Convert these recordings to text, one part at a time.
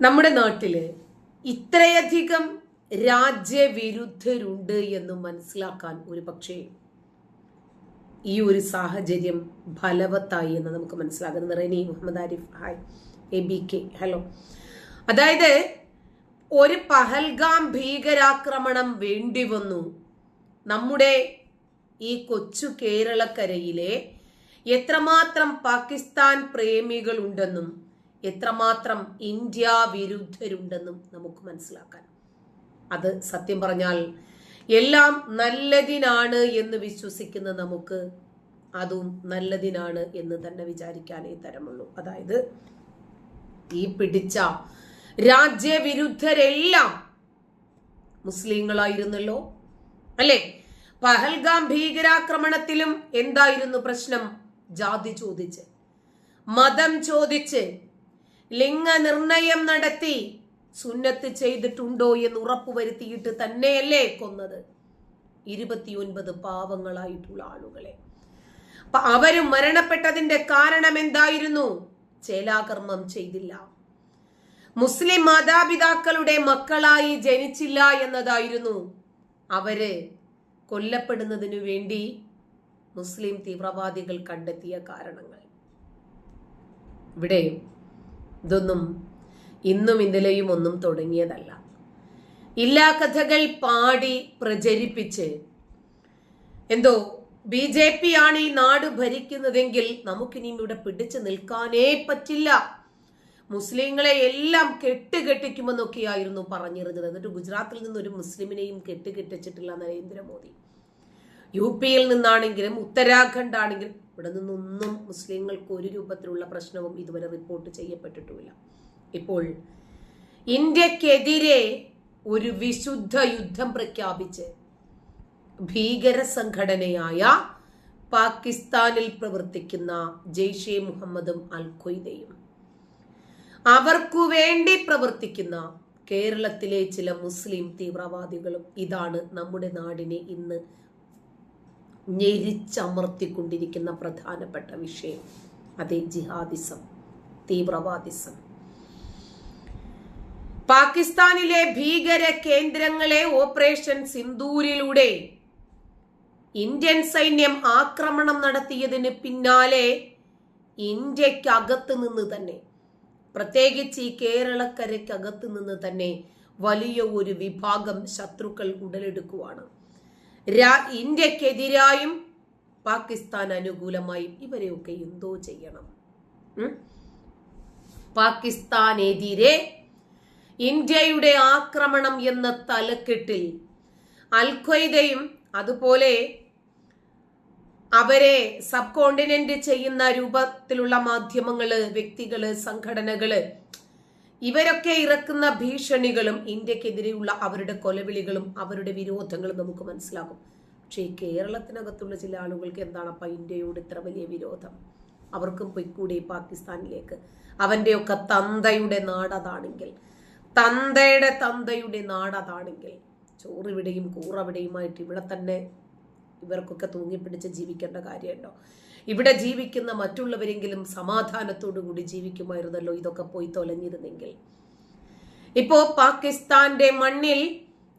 നമ്മുടെ നാട്ടിൽ ഇത്രയധികം രാജ്യവിരുദ്ധരുണ്ട് എന്ന് മനസ്സിലാക്കാൻ ഒരു പക്ഷേ ഈ ഒരു സാഹചര്യം ഫലവത്തായി എന്ന് നമുക്ക് മനസ്സിലാകുന്നത്. Reni Muhammad Arif hi A B K hello അതായത് ഒരു പഹൽഗാം ഭീകരാക്രമണം വേണ്ടി വന്നു. നമ്മുടെ ഈ കൊച്ചു കേരളക്കരയിലെ എത്രമാത്രം പാകിസ്ഥാൻ പ്രേമികളുണ്ടെന്നും എത്രമാത്രം ഇന്ത്യ വിരുദ്ധരുണ്ടെന്നും നമുക്ക് മനസ്സിലാക്കാൻ. അത് സത്യം പറഞ്ഞാൽ എല്ലാം നല്ലതിനാണ് എന്ന് വിശ്വസിക്കുന്ന നമുക്ക് അതും നല്ലതിനാണ് എന്ന് തന്നെ വിചാരിക്കാനേ തരമുള്ളൂ. അതായത് ഈ പിടിച്ച രാജ്യവിരുദ്ധരെല്ലാം മുസ്ലിങ്ങളായിരുന്നല്ലോ? അല്ലേ? പഹൽഗാം ഭീകരാക്രമണത്തിലും എന്തായിരുന്നു പ്രശ്നം? ജാതി ചോദിച്ച് മതം ചോദിച്ച് ലിംഗനിർണയം നടത്തി. സുന്നത്ത് ചെയ്തിട്ടുണ്ടോ എന്ന് ഉറപ്പുവരുത്തിയിട്ട് തന്നെയല്ലേ കൊന്നത്. ഇരുപത്തിയൊൻപത് പാവങ്ങളായിട്ടുള്ള ആളുകളെ. അവർ മരണപ്പെട്ടതിന്റെ കാരണം എന്തായിരുന്നു ചേലാകർമ്മം ചെയ്തില്ല. മുസ്ലിം മാതാപിതാക്കളുടെ മക്കളായി ജനിച്ചില്ല എന്നതായിരുന്നു. അവർ കൊല്ലപ്പെടുന്നതിനു വേണ്ടി മുസ്ലിം തീവ്രവാദികൾ കണ്ടെത്തിയ കാരണങ്ങൾ. ഇവിടെ ഇതൊന്നും ഇന്നും ഇന്നലെയും ഒന്നും തുടങ്ങിയതല്ല. ഇല്ലാ കഥകൾ പാടി പ്രചരിപ്പിച്ച് എന്തോ ബി ജെ പി ആണ് ഈ നാട് ഭരിക്കുന്നതെങ്കിൽ നമുക്കിനി ഇവിടെ പിടിച്ചു നിൽക്കാനേ പറ്റില്ല. മുസ്ലിങ്ങളെ എല്ലാം കെട്ടുകെട്ടിക്കുമെന്നൊക്കെയായിരുന്നു പറഞ്ഞിരുന്നത്. എന്നിട്ട് ഗുജറാത്തിൽ നിന്ന് ഒരു മുസ്ലിമിനെയും കെട്ടുകെട്ടിച്ചിട്ടില്ല നരേന്ദ്രമോദി. യു പിയിൽ നിന്നാണെങ്കിലും ഉത്തരാഖണ്ഡ് ആണെങ്കിലും ഇവിടെ നിന്നൊന്നും മുസ്ലിങ്ങൾക്ക് ഒരു രൂപത്തിലുള്ള പ്രശ്നവും ഇതുവരെ റിപ്പോർട്ട് ചെയ്യപ്പെട്ടിട്ടുമില്ല. ഇപ്പോൾ ഇന്ത്യക്കെതിരെ ഒരു വിശുദ്ധ യുദ്ധം പ്രഖ്യാപിച്ച് ഭീകര സംഘടനയായ പാകിസ്ഥാനിൽ പ്രവർത്തിക്കുന്ന ജെയ്ഷെ മുഹമ്മദും അൽ ഖ്വയ്ദയും അവർക്കു വേണ്ടി പ്രവർത്തിക്കുന്ന കേരളത്തിലെ ചില മുസ്ലിം തീവ്രവാദികളും ഇതാണ് നമ്മുടെ നാടിനെ ഇന്ന് ഞെരിച്ചമർത്തിക്കൊണ്ടിരിക്കുന്ന പ്രധാനപ്പെട്ട വിഷയം. അതേ ജിഹാദിസം തീവ്രവാദിസം. പാകിസ്ഥാനിലെ ഭീകര കേന്ദ്രങ്ങളെ ഓപ്പറേഷൻ സിന്ദൂരിലൂടെ ഇന്ത്യൻ സൈന്യം ആക്രമണം നടത്തിയതിന് പിന്നാലെ ഇന്ത്യക്കകത്ത് നിന്ന് തന്നെ പ്രത്യേകിച്ച് ഈ കേരളക്കരയ്ക്കകത്ത് നിന്ന് തന്നെ വലിയ ഒരു വിഭാഗം ശത്രുക്കൾ ഉടലെടുക്കുവാണ്. ഇന്ത്യക്കെതിരായും പാകിസ്ഥാൻ അനുകൂലമായും ഇവരെയൊക്കെ എന്തോ ചെയ്യണം. പാകിസ്ഥാനെതിരെ ഇന്ത്യയുടെ ആക്രമണം എന്ന തലക്കെട്ടിൽ അൽഖയ്ദയും അതുപോലെ അവരെ സബ് കോണ്ടിനെന്റ് ചെയ്യുന്ന രൂപത്തിലുള്ള മാധ്യമങ്ങൾ വ്യക്തികൾ സംഘടനകൾ ഇവരൊക്കെ ഇറക്കുന്ന ഭീഷണികളും ഇന്ത്യക്കെതിരെയുള്ള അവരുടെ കൊലവിളികളും അവരുടെ വിരോധങ്ങളും നമുക്ക് മനസ്സിലാകും. പക്ഷേ ഈ കേരളത്തിനകത്തുള്ള ചില ആളുകൾക്ക് എന്താണ് അപ്പൊ ഇന്ത്യയോട് ഇത്ര വലിയ വിരോധം? അവർക്കും പൊയ്ക്കൂടി പാകിസ്ഥാനിലേക്ക്. അവന്റെയൊക്കെ തന്തയുടെ നാടതാണെങ്കിൽ തന്തയുടെ തന്തയുടെ നാടതാണെങ്കിൽ ചോറിവിടെയും കൂറവിടെയുമായിട്ട് ഇവിടെ തന്നെ ഇവർക്കൊക്കെ തൂങ്ങിപ്പിടിച്ച് ജീവിക്കേണ്ട കാര്യമുണ്ടോ? ഇവിടെ ജീവിക്കുന്ന മറ്റുള്ളവരെങ്കിലും സമാധാനത്തോടു കൂടി ജീവിക്കുമായിരുന്നല്ലോ ഇതൊക്കെ പോയി തൊലഞ്ഞിരുന്നെങ്കിൽ. ഇപ്പോ പാകിസ്ഥാന്റെ മണ്ണിൽ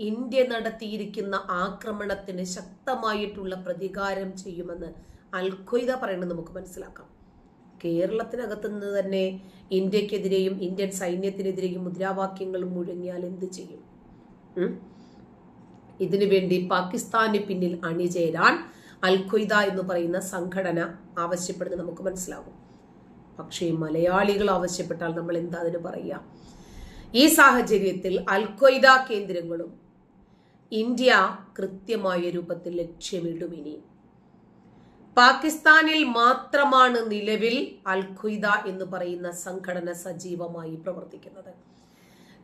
ഇന്ത്യ നടത്തിയിരിക്കുന്ന ആക്രമണത്തിന് ശക്തമായിട്ടുള്ള പ്രതികാരം ചെയ്യുമെന്ന് അൽഖ്വയ്ദ പറയുന്നത് നമുക്ക് മനസ്സിലാക്കാം. കേരളത്തിനകത്തുനിന്ന് തന്നെ ഇന്ത്യക്കെതിരെയും ഇന്ത്യൻ സൈന്യത്തിനെതിരെയും മുദ്രാവാക്യങ്ങൾ മുഴങ്ങിയാൽ എന്ത് ചെയ്യും? ഇതിനുവേണ്ടി പാകിസ്ഥാന് പിന്നിൽ അണിചേരാൻ അൽഖ്വയ്ദ എന്ന് പറയുന്ന സംഘടന ആവശ്യപ്പെടുന്നത് നമുക്ക് മനസ്സിലാകും. പക്ഷേ മലയാളികൾ ആവശ്യപ്പെട്ടാൽ നമ്മൾ എന്താ അതിന് പറയുക? ഈ സാഹചര്യത്തിൽ അൽഖ്വയ്ദ കേന്ദ്രങ്ങളും ഇന്ത്യ കൃത്യമായ രൂപത്തിൽ ലക്ഷ്യമിടും ഇനി. പാകിസ്ഥാനിൽ മാത്രമാണ് നിലവിൽ അൽ ഖ്വയ്ദ എന്ന് പറയുന്ന സംഘടന സജീവമായി പ്രവർത്തിക്കുന്നത്.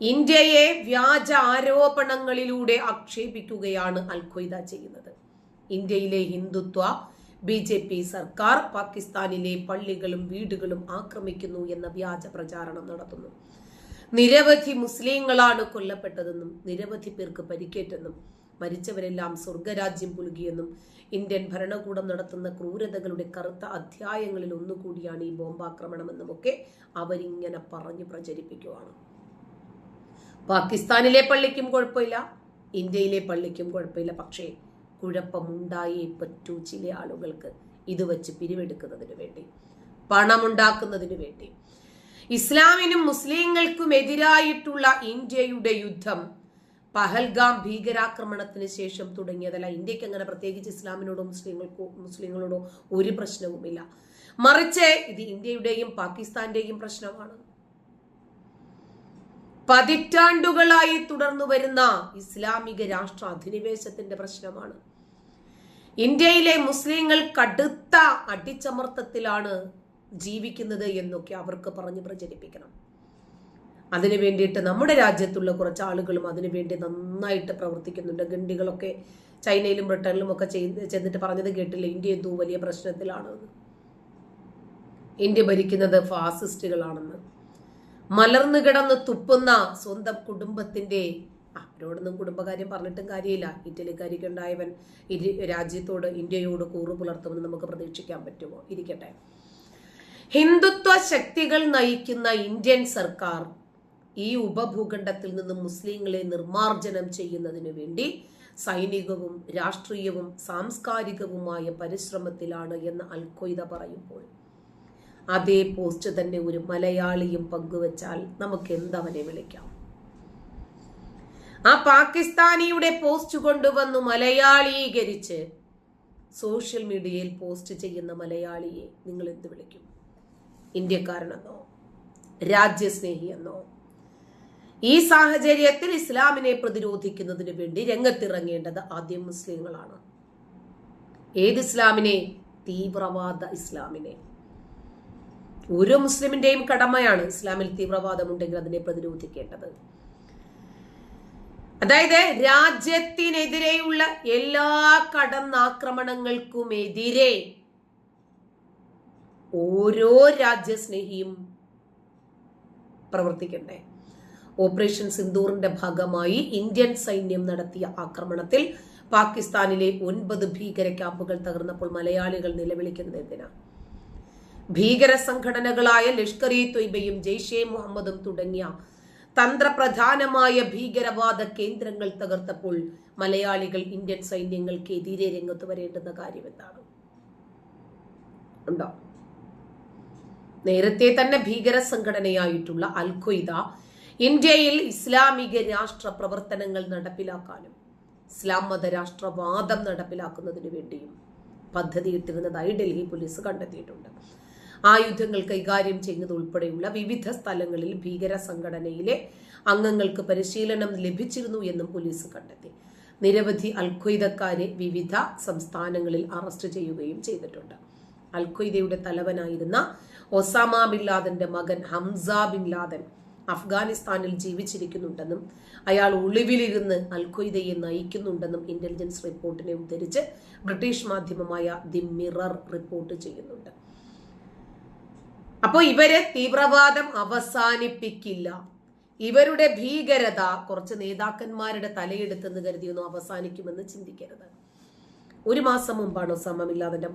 ഇന്ത്യയെ വ്യാജ ആരോപണങ്ങളിലൂടെ ആക്ഷേപിക്കുകയാണ് അൽഖ്വയ്ദ ചെയ്യുന്നത്. ഇന്ത്യയിലെ ഹിന്ദുത്വ ബി ജെ പി സർക്കാർ പാകിസ്ഥാനിലെ പള്ളികളും വീടുകളും ആക്രമിക്കുന്നു എന്ന വ്യാജ പ്രചാരണം നടത്തുന്നു. നിരവധി മുസ്ലിങ്ങളാണ് കൊല്ലപ്പെട്ടതെന്നും നിരവധി പേർക്ക് പരിക്കേറ്റെന്നും മരിച്ചവരെല്ലാം സ്വർഗരാജ്യം പുലുകിയെന്നും ഇന്ത്യൻ ഭരണകൂടം നടത്തുന്ന ക്രൂരതകളുടെ കറുത്ത അധ്യായങ്ങളിൽ ഒന്നുകൂടിയാണ് ഈ ബോംബാക്രമണമെന്നുമൊക്കെ അവരിങ്ങനെ പറഞ്ഞു പ്രചരിപ്പിക്കുവാണ്. പാകിസ്ഥാനിലെ പള്ളിക്കും കുഴപ്പമില്ല ഇന്ത്യയിലെ പള്ളിക്കും കുഴപ്പമില്ല. പക്ഷേ കുഴപ്പമുണ്ടായേ പറ്റൂ ചില ആളുകൾക്ക്. ഇത് വച്ച് പിരിവെടുക്കുന്നതിന് വേണ്ടി പണമുണ്ടാക്കുന്നതിന് വേണ്ടി. ഇസ്ലാമിനും മുസ്ലിങ്ങൾക്കും എതിരായിട്ടുള്ള ഇന്ത്യയുടെ യുദ്ധം പഹൽഗാം ഭീകരാക്രമണത്തിന് ശേഷം തുടങ്ങിയതല്ല. ഇന്ത്യയ്ക്ക് അങ്ങനെ പ്രത്യേകിച്ച് ഇസ്ലാമിനോടോ മുസ്ലിങ്ങൾക്കോ മുസ്ലിങ്ങളോടോ ഒരു പ്രശ്നവുമില്ല. മറിച്ച് ഇത് ഇന്ത്യയുടെയും പാകിസ്ഥാന്റെയും പ്രശ്നമാണ്. പതിറ്റാണ്ടുകളായി തുടർന്നു വരുന്ന ഇസ്ലാമിക രാഷ്ട്ര അധിനിവേശത്തിന്റെ പ്രശ്നമാണ്. ഇന്ത്യയിലെ മുസ്ലിങ്ങൾ കടുത്ത അടിച്ചമർത്തത്തിലാണ് ജീവിക്കുന്നത് എന്നൊക്കെ അവർക്ക് പറഞ്ഞ് പ്രചരിപ്പിക്കണം. അതിനു വേണ്ടിയിട്ട് നമ്മുടെ രാജ്യത്തുള്ള കുറച്ച് ആളുകളും അതിനു വേണ്ടി നന്നായിട്ട് പ്രവർത്തിക്കുന്നുണ്ട്. ഗണ്ടികളൊക്കെ ചൈനയിലും ബ്രിട്ടനിലും ഒക്കെ ചെന്നിട്ട് പറഞ്ഞത് കേട്ടില്ല? ഇന്ത്യ എന്തോ വലിയ പ്രശ്നത്തിലാണ് ഇന്ത്യ ഭരിക്കുന്നത് ഫാസിസ്റ്റുകളാണെന്ന്. മലർന്നു കിടന്ന് തുപ്പുന്ന സ്വന്തം കുടുംബത്തിന്റെ അവരോടൊന്നും കുടുംബകാര്യം പറഞ്ഞിട്ടും കാര്യമില്ല. ഇറ്റലിക്കാരിക്ക് ഉണ്ടായവൻ ഇരു രാജ്യത്തോട് ഇന്ത്യയോട് കൂറു പുലർത്തുമെന്ന് നമുക്ക് പ്രതീക്ഷിക്കാൻ പറ്റുമോ? ഇരിക്കട്ടെ. ഹിന്ദുത്വ ശക്തികൾ നയിക്കുന്ന ഇന്ത്യൻ സർക്കാർ ഈ ഉപഭൂഖണ്ഡത്തിൽ നിന്ന് മുസ്ലിങ്ങളെ നിർമാർജനം ചെയ്യുന്നതിനു വേണ്ടി സൈനികവും രാഷ്ട്രീയവും സാംസ്കാരികവുമായ പരിശ്രമത്തിലാണ് എന്ന് അൽഖ്വയ്ദ പറയുമ്പോൾ അതേ പോസ്റ്റ് തന്നെ ഒരു മലയാളിയും പങ്കുവച്ചാൽ നമുക്ക് എന്തവനെ വിളിക്കാം? ആ പാകിസ്ഥാനിയുടെ പോസ്റ്റ് കൊണ്ടുവന്നു മലയാളീകരിച്ച്. സോഷ്യൽ മീഡിയയിൽ പോസ്റ്റ് ചെയ്യുന്ന മലയാളിയെ നിങ്ങൾ എന്ത് വിളിക്കും? ഇന്ത്യക്കാരനെന്നോ? രാജ്യസ്നേഹിയെന്നോ? ഈ സാഹചര്യത്തിൽ ഇസ്ലാമിനെ പ്രതിരോധിക്കുന്നതിന് വേണ്ടി രംഗത്തിറങ്ങേണ്ടത് ആദ്യം മുസ്ലിങ്ങളാണ്. ഏത് ഇസ്ലാമിനെ? തീവ്രവാദ ഇസ്ലാമിനെ. ഓരോ മുസ്ലിമിന്റെയും കടമയാണ് ഇസ്ലാമിൽ തീവ്രവാദമുണ്ടെങ്കിൽ അതിനെ പ്രതിരോധിക്കേണ്ടത്. അതായത് രാജ്യത്തിനെതിരെയുള്ള എല്ലാ കടന്നാക്രമണങ്ങൾക്കുമെതിരെ ഓരോ രാജ്യസ്നേഹിയും പ്രവർത്തിക്കണ്ടേ. ഓപ്പറേഷൻ സിന്ദൂറിന്റെ ഭാഗമായി ഇന്ത്യൻ സൈന്യം നടത്തിയ ആക്രമണത്തിൽ പാകിസ്ഥാനിലെ ഒൻപത് ഭീകര ക്യാമ്പുകൾ തകർന്നപ്പോൾ മലയാളികൾ നിലവിളിക്കുന്നത് എന്തിനാ? ഭീകര സംഘടനകളായ ലഷ്കർ ഇ തൊയ്ബയും ജെയ്ഷെ മുഹമ്മദും തുടങ്ങിയ തന്ത്രപ്രധാനമായ ഭീകരവാദ കേന്ദ്രങ്ങൾ തകർത്തപ്പോൾ മലയാളികൾ ഇന്ത്യൻ സൈന്യങ്ങൾക്ക് എതിരെ രംഗത്ത് വരേണ്ടുന്ന കാര്യം എന്താണ് ഉണ്ടോ? നേരത്തെ തന്നെ ഭീകര സംഘടനയായിട്ടുള്ള അൽ ഇന്ത്യയിൽ ഇസ്ലാമിക രാഷ്ട്ര പ്രവർത്തനങ്ങൾ നടപ്പിലാക്കാനും ഇസ്ലാം മത രാഷ്ട്രവാദം നടപ്പിലാക്കുന്നതിന് വേണ്ടിയും പദ്ധതിയിട്ടിരുന്നതായി ഡൽഹി പോലീസ് കണ്ടെത്തിയിട്ടുണ്ട്. ആയുധങ്ങൾ കൈകാര്യം ചെയ്യുന്നത് ഉൾപ്പെടെയുള്ള വിവിധ സ്ഥലങ്ങളിൽ ഭീകര സംഘടനയിലെ അംഗങ്ങൾക്ക് പരിശീലനം ലഭിച്ചിരുന്നു എന്നും പോലീസ് കണ്ടെത്തി. നിരവധി അൽഖ്വയ്ദക്കാരെ വിവിധ സംസ്ഥാനങ്ങളിൽ അറസ്റ്റ് ചെയ്യുകയും ചെയ്തിട്ടുണ്ട്. അൽഖ്വയ്ദയുടെ തലവനായിരുന്ന ഒസാമ ബിൻ ലാദന്റെ മകൻ ഹംസ ബിൻ ലാദൻ അഫ്ഗാനിസ്ഥാനിൽ ജീവിച്ചിരിക്കുന്നുണ്ടെന്നും അയാൾ ഒളിവിലിരുന്ന് അൽഖ്വയ്ദയെ നയിക്കുന്നുണ്ടെന്നും ഇന്റലിജൻസ് റിപ്പോർട്ടിനെ ഉദ്ധരിച്ച് ബ്രിട്ടീഷ് മാധ്യമമായ ദി മിറർ റിപ്പോർട്ട് ചെയ്യുന്നുണ്ട്. അപ്പോൾ ഇവരെ തീവ്രവാദം അവസാനിപ്പിക്കില്ല. ഇവരുടെ ഭീകരത കുറച്ച് നേതാക്കന്മാരുടെ തലയെടുത്തെന്ന് കരുതിയൊന്നും അവസാനിക്കുമെന്ന് ചിന്തിക്കരുത്. ഒരു മാസം മുമ്പാണ് ഒസാമ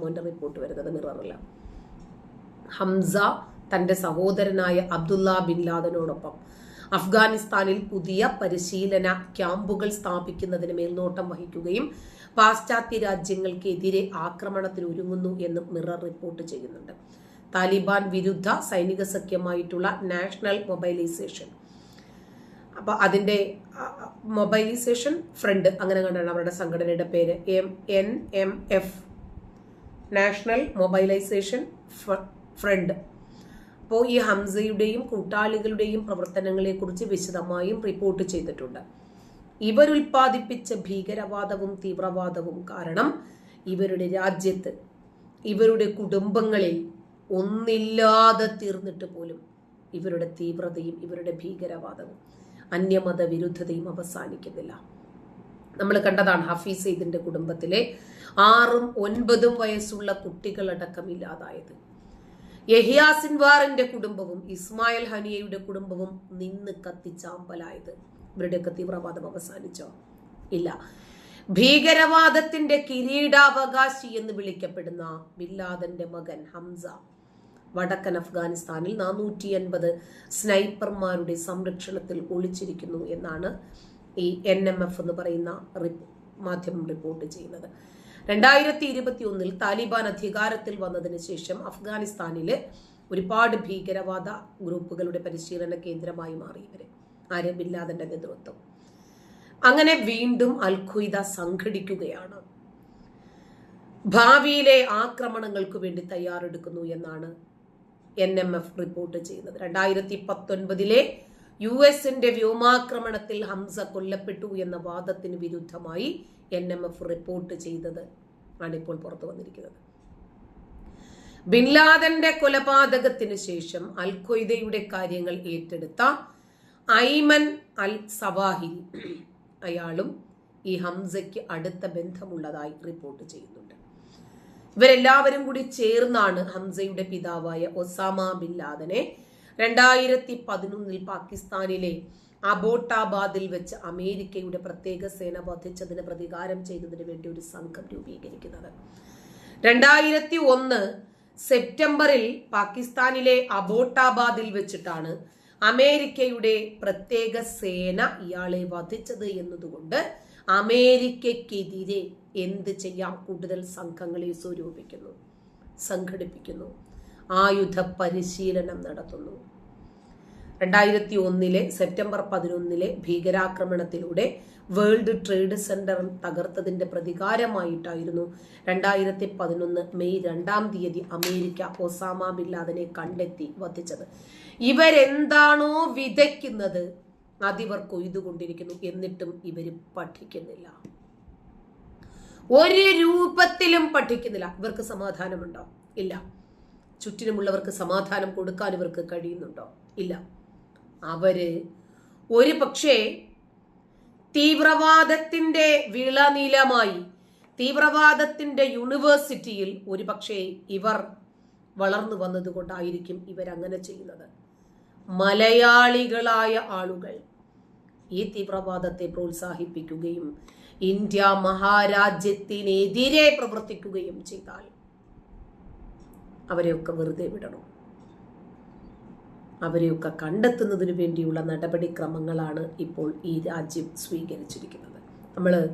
മോന്റെ റിപ്പോർട്ട് വരുന്നത് മിററിൽ ഹംസ തന്റെ സഹോദരനായ അബ്ദുല്ല ബിൻ ലാദനോടൊപ്പം അഫ്ഗാനിസ്ഥാനിൽ പുതിയ പരിശീലന ക്യാമ്പുകൾ സ്ഥാപിക്കുന്നതിന് മേൽനോട്ടം വഹിക്കുകയും പാശ്ചാത്യ രാജ്യങ്ങൾക്കെതിരെ ആക്രമണത്തിന് ഒരുങ്ങുന്നു എന്ന് മിറർ റിപ്പോർട്ട് ചെയ്യുന്നുണ്ട്. താലിബാൻ വിരുദ്ധ സൈനിക സഖ്യമായിട്ടുള്ള നാഷണൽ മൊബൈലൈസേഷൻ. അപ്പോൾ അതിന്റെ മൊബൈലൈസേഷൻ ഫ്രണ്ട് അങ്ങനെ കണ്ടാണ് അവരുടെ സംഘടനയുടെ പേര്. M N M F. National mobilisation front. അപ്പോൾ ഈ ഹംസയുടെയും കൂട്ടാളികളുടെയും പ്രവർത്തനങ്ങളെക്കുറിച്ച് വിശദമായും റിപ്പോർട്ട് ചെയ്തിട്ടുണ്ട്. ഇവരുൽപാദിപ്പിച്ച ഭീകരവാദവും തീവ്രവാദവും കാരണം ഇവരുടെ രാജ്യത്ത് ഇവരുടെ കുടുംബങ്ങളിൽ ഒന്നില്ലാതെ തീർന്നിട്ട് പോലും ഇവരുടെ തീവ്രതയും ഇവരുടെ ഭീകരവാദവും അന്യമത വിരുദ്ധതയും അവസാനിക്കുന്നില്ല. നമ്മൾ കണ്ടതാണ് ഹഫീസ് സെയ്ദിന്റെ കുടുംബത്തിലെ ആറും ഒൻപതും വയസ്സുള്ള കുട്ടികളടക്കം ഇല്ലാതായത്. യഹിയ സിൻവാറിന്റെ കുടുംബവും ഇസ്മായിൽ ഹനിയയുടെ കുടുംബവും നിന്ന് കത്തിച്ചാമ്പലായത്. ഇവരുടെയൊക്കെ തീവ്രവാദം അവസാനിച്ചോ? ഇല്ല. ഭീകരവാദത്തിന്റെ കിരീടാവകാശി എന്ന് വിളിക്കപ്പെടുന്ന ബില്ലാദന്റെ മകൻ ഹംസ വടക്കൻ അഫ്ഗാനിസ്ഥാനിൽ നാനൂറ്റി അൻപത് സ്നൈപ്പർമാരുടെ സംരക്ഷണത്തിൽ ഒളിച്ചിരിക്കുന്നു എന്നാണ് ഈ എൻ എം എഫ് എന്ന് പറയുന്ന മാധ്യമം റിപ്പോർട്ട് ചെയ്യുന്നത്. രണ്ടായിരത്തി ഇരുപത്തി ഒന്നിൽ താലിബാൻ അധികാരത്തിൽ വന്നതിന് ശേഷം അഫ്ഗാനിസ്ഥാനിൽ ഒരുപാട് ഭീകരവാദ ഗ്രൂപ്പുകളുടെ പരിശീലന കേന്ദ്രമായി മാറി ഇവർ. ആരെ? ബില്ലാദന്റെ നേതൃത്വം. അങ്ങനെ വീണ്ടും അൽഖുദ സംഘടിക്കുകയാണ്. ഭാവിയിലെ ആക്രമണങ്ങൾക്ക് വേണ്ടി തയ്യാറെടുക്കുന്നു എന്നാണ് എൻ എം എഫ് റിപ്പോർട്ട് ചെയ്യുന്നത്. രണ്ടായിരത്തി പത്തൊൻപതിലെ യു എസിന്റെ വ്യോമാക്രമണത്തിൽ ഹംസ കൊല്ലപ്പെട്ടു എന്ന വാദത്തിന് വിരുദ്ധമായി എൻ എം എഫ് റിപ്പോർട്ട് ചെയ്തത് ആണ് ഇപ്പോൾ പുറത്തു വന്നിരിക്കുന്നത്. ബിൻലാദന്റെ കൊലപാതകത്തിന് ശേഷം അൽ ഖ്വയ്ദയുടെ കാര്യങ്ങൾ ഏറ്റെടുത്ത ഐമൻ അൽ സവാഹി അയാളും ഈ ഹംസയ്ക്ക് അടുത്ത ബന്ധമുള്ളതായി റിപ്പോർട്ട് ചെയ്യുന്നുണ്ട്. ഇവരെല്ലാവരും കൂടി ചേർന്നാണ് ഹംസയുടെ പിതാവായ ഒസാമ ബിൻ ലാദനെ രണ്ടായിരത്തി പതിനൊന്നിൽ പാകിസ്ഥാനിലെ അബോട്ടാബാദിൽ വെച്ച് അമേരിക്കയുടെ പ്രത്യേക സേന വധിച്ചതിന് പ്രതികാരം ചെയ്തതിന് വേണ്ടി ഒരു സംഘം രൂപീകരിക്കുന്നത്. രണ്ടായിരത്തി ഒന്ന് സെപ്റ്റംബറിൽ പാകിസ്ഥാനിലെ അബോട്ടാബാദിൽ വെച്ചിട്ടാണ് അമേരിക്കയുടെ പ്രത്യേക സേന ഇയാളെ വധിച്ചത് എന്നതുകൊണ്ട് അമേരിക്കക്കെതിരെ എന്ത് ചെയ്യാം? കൂടുതൽ സംഘങ്ങളെ സ്വരൂപിക്കുന്നു സംഘടിപ്പിക്കുന്നു ആയുധ പരിശീലനം നടത്തുന്നു. രണ്ടായിരത്തി ഒന്നിലെ സെപ്റ്റംബർ പതിനൊന്നിലെ ഭീകരാക്രമണത്തിലൂടെ വേൾഡ് ട്രേഡ് സെന്റർ തകർത്തതിന്റെ പ്രതികാരമായിട്ടായിരുന്നു രണ്ടായിരത്തി പതിനൊന്ന് മെയ് രണ്ടാം തീയതി അമേരിക്ക ഒസാമ ബില്ലാദിനെ കണ്ടെത്തി വധിച്ചത്. ഇവരെന്താണോ വിതയ്ക്കുന്നത്? അതിവർ കൊയ്തുകൊണ്ടിരിക്കുന്നു എന്നിട്ടും ഇവർ പഠിക്കുന്നില്ല. ഒരു രൂപത്തിലും പഠിക്കുന്നില്ല. ഇവർക്ക് സമാധാനമുണ്ടോ? ഇല്ല. ചുറ്റിനുമുള്ളവർക്ക് സമാധാനം കൊടുക്കാൻ ഇവർക്ക് കഴിയുന്നുണ്ടോ? ഇല്ല. അവർ ഒരു പക്ഷേ തീവ്രവാദത്തിന്റെ വിളനിലമായി തീവ്രവാദത്തിന്റെ യൂണിവേഴ്സിറ്റിയിൽ ഒരു പക്ഷേ ഇവർ വളർന്നു വന്നതുകൊണ്ടായിരിക്കും ഇവരങ്ങനെ ചെയ്യുന്നത്. മലയാളികളായ ആളുകൾ ഈ തീവ്രവാദത്തെ പ്രോത്സാഹിപ്പിക്കുകയും ഇന്ത്യ മഹാരാജ്യത്തിനെതിരെ പ്രവർത്തിക്കുകയും ചെയ്താൽ അവരെയൊക്കെ വെറുതെ വിടണം. അവരെയൊക്കെ കണ്ടെത്തുന്നതിന് വേണ്ടിയുള്ള നടപടിക്രമങ്ങളാണ് ഇപ്പോൾ ഈ രാജ്യം സ്വീകരിച്ചിരിക്കുന്നത്. നമ്മൾ